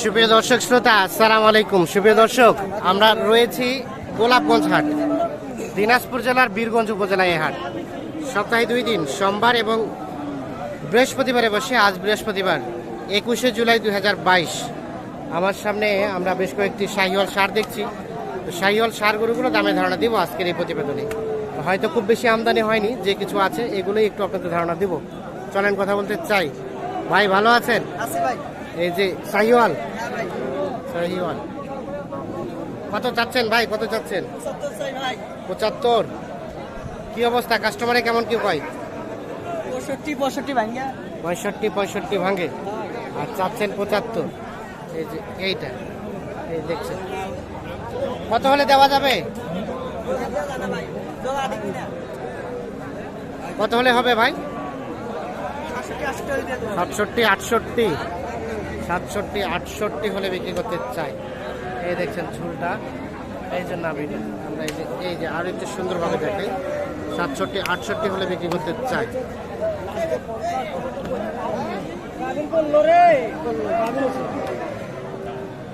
সুপ্রিয় দর্শক শ্রোতা, আসসালামু আলাইকুম। সুপ্রিয় দর্শক, আমরা রয়েছি গোলাপগঞ্জ হাট, দিনাজপুর জেলার বীরগঞ্জ উপজেলায় এই হাট। সপ্তাহে দুই দিন, সোমবার এবং বৃহস্পতিবারে বসে, আজ বৃহস্পতিবার, একুশে জুলাই দু হাজার বাইশ। আমার সামনে আমরা বেশ কয়েকটি শাহিওয়াল সার দেখছি। শাহিওয়াল সার গরুগুলো দামে ধারণা দিব আজকের এই প্রতিবেদনে। হয়তো খুব বেশি আমদানি হয়নি, যে কিছু আছে, এগুলোই একটু আপনাদের ধারণা দিব। চলেন কথা বলতে চাই। ভাই, ভালো আছেন? ভাই। এই যে শাহিওয়াল। ভাই শাহিওয়াল। কত চাচ্ছেন ভাই? কত চাচ্ছেন? ভাই পঁচাত্তর। কি অবস্থা? কাস্টমারে কেমন কি কয় পঁয়ষট্টি পঁয়ষট্টি ভাঙ্গা। পঁয়ষট্টি পঁয়ষট্টি ভাঙে আর চাচ্ছেন পঁচাত্তর। এই যে এইটা। এই দেখছেন। কত হলে দেওয়া যাবে? কত হলে হবে ভাই? সাতষট্টি আটষট্টি। সাতষট্টি, আটষট্টি হলে বিক্রি করতে চাই। এই দেখছেন ঝুলটা। এই জন্য নাবিটা আমরা এই যে এই যে আরও একটু সুন্দরভাবে দেখাই সাতষট্টি, আটষট্টি হলে বিক্রি করতে চাই।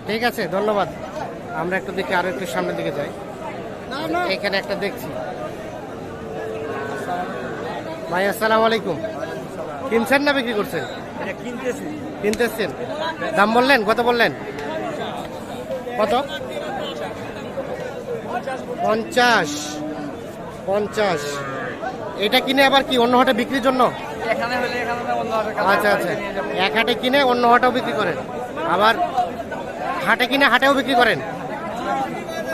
ঠিক আছে, ধন্যবাদ। আমরা একটু দেখি, আরও একটু সামনের দিকে যাই। এখানে একটা দেখছি। ভাই, আসসালামু আলাইকুম। কিনছেন না বিক্রি করছেন? কিনতেছি। কিনতেছেন দাম বললেন? কত বললেন? কত? পঞ্চাশ। পঞ্চাশ। এটা কিনে আবার কি অন্য হাটে বিক্রির জন্য? আচ্ছা আচ্ছা। এক হাটে কিনে অন্য হাটেও বিক্রি করেন। আবার হাটে কিনে হাটেও বিক্রি করেন?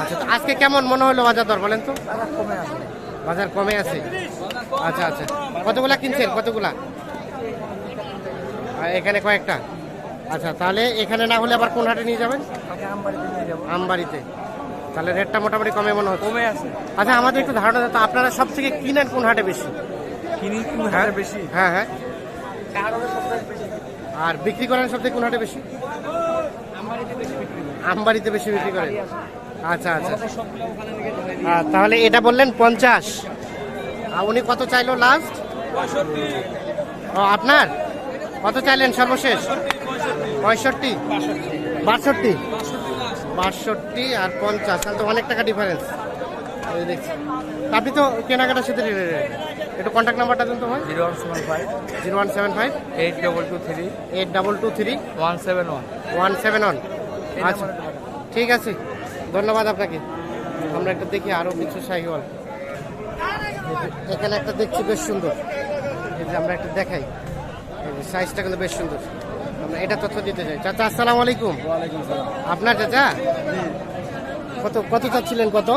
আচ্ছা তো আজকে কেমন মনে হলো বাজার দর বলেন তো? বাজার কমে আছে। আচ্ছা আচ্ছা। কতগুলা কিনছেন? কতগুলা? এখানে কয়েকটা? আচ্ছা তাহলে এখানে না হলে আবার কোন হাটে নিয়ে যাবেন? আমবাড়িতে নিয়ে যাব। আমবাড়িতে। তাহলে রেটটা মোটামুটি কমে মনে হচ্ছে। কমে আছে। আচ্ছা আমাদের একটু ধারণা দিতে আপনারা সব থেকে কিনেন কোন হাটে বেশি? কিনি কোন হ্যাঁ হাটে বেশি? হ্যাঁ হ্যাঁ। আর বিক্রি করেন সব থেকে কোন হাটে বেশি? আমবাড়িতে বেশি বিক্রি করেন? আচ্ছা আচ্ছা। তাহলে এটা বললেন পঞ্চাশ। আর উনি কত চাইলো লাস্ট ও আপনার? কত চাইলেন সর্বশেষ? পঁয়ষট্টি। বাষট্টি। বাষট্টি আর পঞ্চাশ তাহলে তো অনেক টাকা ডিফারেন্স দেখছি। আপনি তো কেনাকাটার সাথে। একটু কন্ট্যাক্ট নাম্বারটা দিন তো ভাই। Zero one seven five. Zero one seven five. Eight double two three. Eight double two three. One seven one. One seven one. আচ্ছা। ঠিক আছে। ধন্যবাদ আপনাকে। আমরা একটা দেখি আরও কিছু শাহিওয়াল। এখানে একটা দেখছি বেশ সুন্দর। আমরা একটা দেখাই। সাইজটা কিন্তু বেশ সুন্দর। আমরা এটা তথ্য দিতে চাই। চাচা আসসালামু আলাইকুম। আপনার চাচা? কত কত চাচ্ছিলেন কত?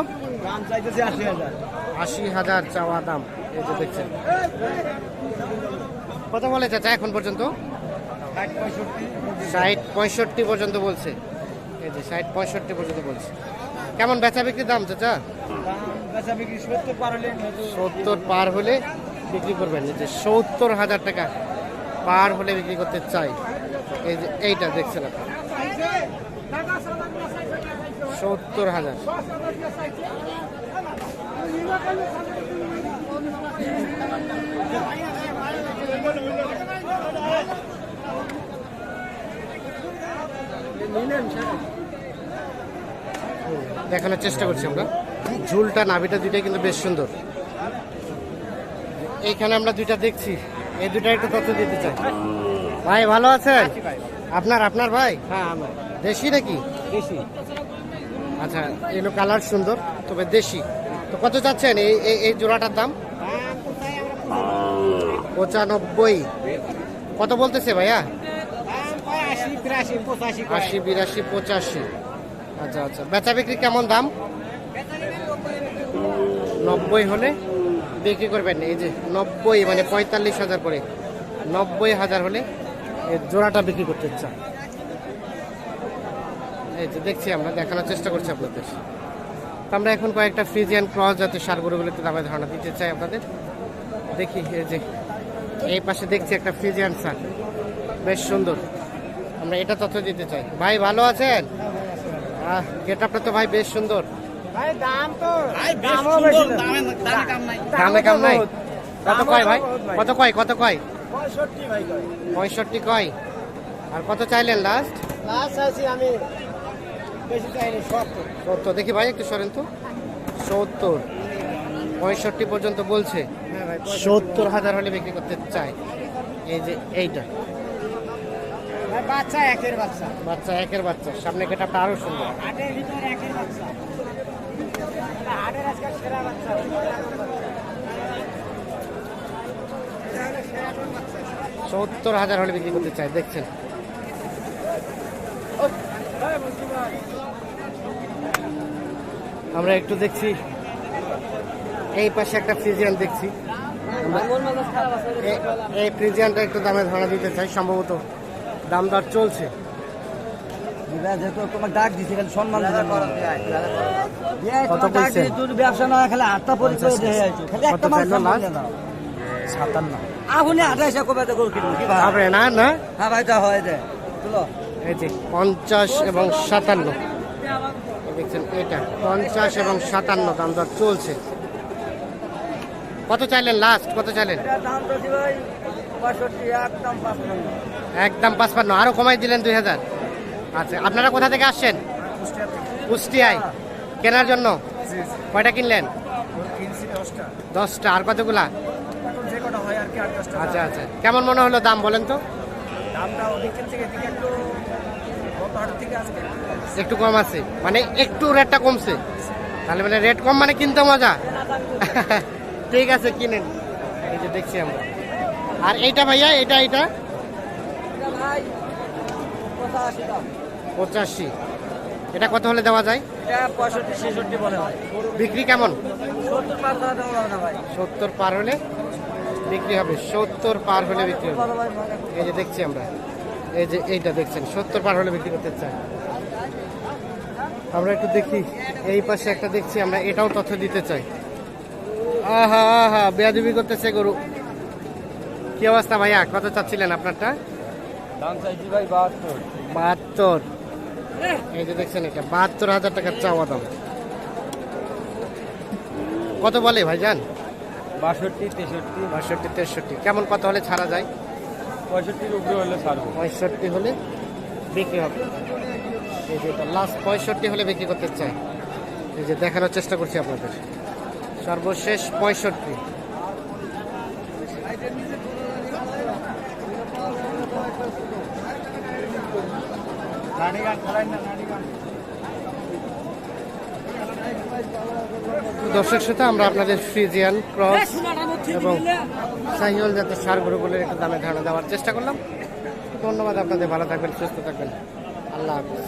আশি হাজার। চাওয়া দাম এই যে দেখছেন। কত বলে চাচা এখন পর্যন্ত? ষাট পঁয়ষট্টি। পর্যন্ত বলছে। এই যে ষাট পঁয়ষট্টি পর্যন্ত বলছে। কেমন বেচা বিক্রির দাম চাচা? সত্তর পার হলে বিক্রি করবেন। যে সত্তর হাজার টাকা পার হলে বিক্রি করতে চাই। এই যে এইটা দেখছেন সত্তর হাজার। দেখানোর চেষ্টা করছি আমরা। ঝুলটা নাভিটা দুইটাই কিন্তু বেশ সুন্দর। এইখানে আমরা দুইটা দেখছি। এই দুইটা একটু তথ্য দিতে চাই। ভাই ভালো আছেন? আপনার আপনার ভাই? হ্যাঁ আমার। দেশি নাকি? দেশি। আচ্ছা এলো কালার সুন্দর তবে দেশি। তো কত চাচ্ছেন এই এই- এই জোড়াটার দাম? পঁচানব্বই। কত বলতেছে ভাইয়া? আশি বিরাশি পঁচাশি। আচ্ছা আচ্ছা। বেচা বিক্রি কেমন দাম? নব্বই হলে? বিক্রি করবেন, এই যে নব্বই মানে পঁয়তাল্লিশ হাজার করে। নব্বই হাজার হলে জোড়াটা বিক্রি করতে চান এই যে দেখছি আমরা, দেখানোর চেষ্টা করছি আপনাদের। আমরা এখন কয়েকটা ফ্রিজিয়ান ক্রস জাতীয় সারগুলোগুলোতে দামে ধারণা দিতে চাই আপনাদের। দেখি, এই যে এই পাশে দেখছি একটা ফ্রিজিয়ান সার। বেশ সুন্দর। আমরা এটা তথ্য দিতে চাই। ভাই, ভালো আছেন? গেট আপটা তো ভাই বেশ সুন্দর। দাম তো দামও বেশি দামে দামে কাম নাই। দামে কাম নাই। কত কয় ভাই? কত কয় কত কয়? পঁয়ষট্টি ভাই কয়। আর কত চাইলেন লাস্ট লাস্ট আছি আমি বেশি চাইনি সত্তর। দেখি ভাই একটু সরেন তো। সত্তর। পঁয়ষট্টি পর্যন্ত বলছে। হ্যাঁ ভাই সত্তর হাজার হলে বিক্রি করতে চাই এই যে এইটা। বাচ্চা একের বাচ্চা। বাচ্চা একের বাচ্চা। সামনে কেটাপটা আরও সুন্দর। সত্তর হাজার হলে বিক্রি করতে চাই, দেখছেন। আমরা একটু দেখছি। এই পাশে একটা ফ্রিজিয়ান দেখছি। এই ফ্রিজিয়ানটা একটু দামে ধরা দিতে চাই, সম্ভবত দাম দর চলছে। যেহেতু তোমার ডাক দিছে খালি সম্মান দিছে কত ব্যবসা না খালি আটটা পরিচয় দেখে আইছো। খালি কত একটা মাল চাইলো সম্মান দাও। সাতান্ন। আগুনে আঠাইশে কবে তো গরু কিনবো কি ভাই না না। হ্যাঁ ভাই তা হয় দে চলো এই যে পঞ্চাশ এবং সাতান্ন। দেখছেন এটা পঞ্চাশ এবং সাতান্ন দাম দর চলছে। কত চাইলেন লাস্ট কত চাইলেন? একদম পাঁচপান্ন। আরও কমাই দিলেন দুই হাজার। আচ্ছা আপনারা কোথা থেকে আসছেন? কুষ্টিয়ায়। কেনার জন্য? কয়টা কিনলেন? দশটা। আর কতগুলা? আচ্ছা আচ্ছা। কেমন মনে হলো দাম বলেন তো? একটু কম আছে। মানে একটু রেটটা কমছে। তাহলে মানে রেট কম মানে কিনতে মজা। ঠিক আছে কিনেন। এই যে দেখছি আমরা। আর এইটা ভাইয়া এটা এটা এটা ভাই পঁচাশি। এটা কত হলে দেওয়া যায়? পঁয়ষট্টি ছেষট্টি বলে ভাই বিক্রি কেমন? সত্তর পার হলে বিক্রি হবে। সত্তর পার হলে বিক্রি হবে। এই যে দেখছি আমরা। এই যে এইটা দেখছেন। সত্তর পার হলে বিক্রি করতে চাই আমরা একটু দেখি। এই পাশে একটা দেখছি আমরা। এটাও তথ্য দিতে চাই। আহা আহা বেয়াদবি করতেছে গরু। কি অবস্থা ভাইয়া? কত চাচ্ছিলেন আপনারটা? দাম চাইছি ভাই বাহাত্তর। বাহাত্তর। এই যে দেখছেন এটা বাহাত্তর হাজার টাকার চাওয়া দাম। কত বলে ভাইজান? বাষট্টি তেষট্টি। বাষট্টি তেষট্টি। কেমন কত হলে ছাড়া যায়? পঁয়ষট্টির উপরে হলে ছাড়বো। পঁয়ষট্টি হলে বিক্রি হবে। এই যে লাস্ট পঁয়ষট্টি হলে বিক্রি করতে চাই এই যে দেখানোর চেষ্টা করছি আপনাদের। সর্বশেষ পঁয়ষট্টি। দর্শক সাথে আমরা আপনাদের ফ্রিজিয়ান ক্রস এবং সাহিওয়াল জাতের সার গরুগুলোর একটা দামে ধারণা দেওয়ার চেষ্টা করলাম। ধন্যবাদ আপনাদের ভালো থাকবেন সুস্থ থাকবেন। আল্লাহ হাফিজ।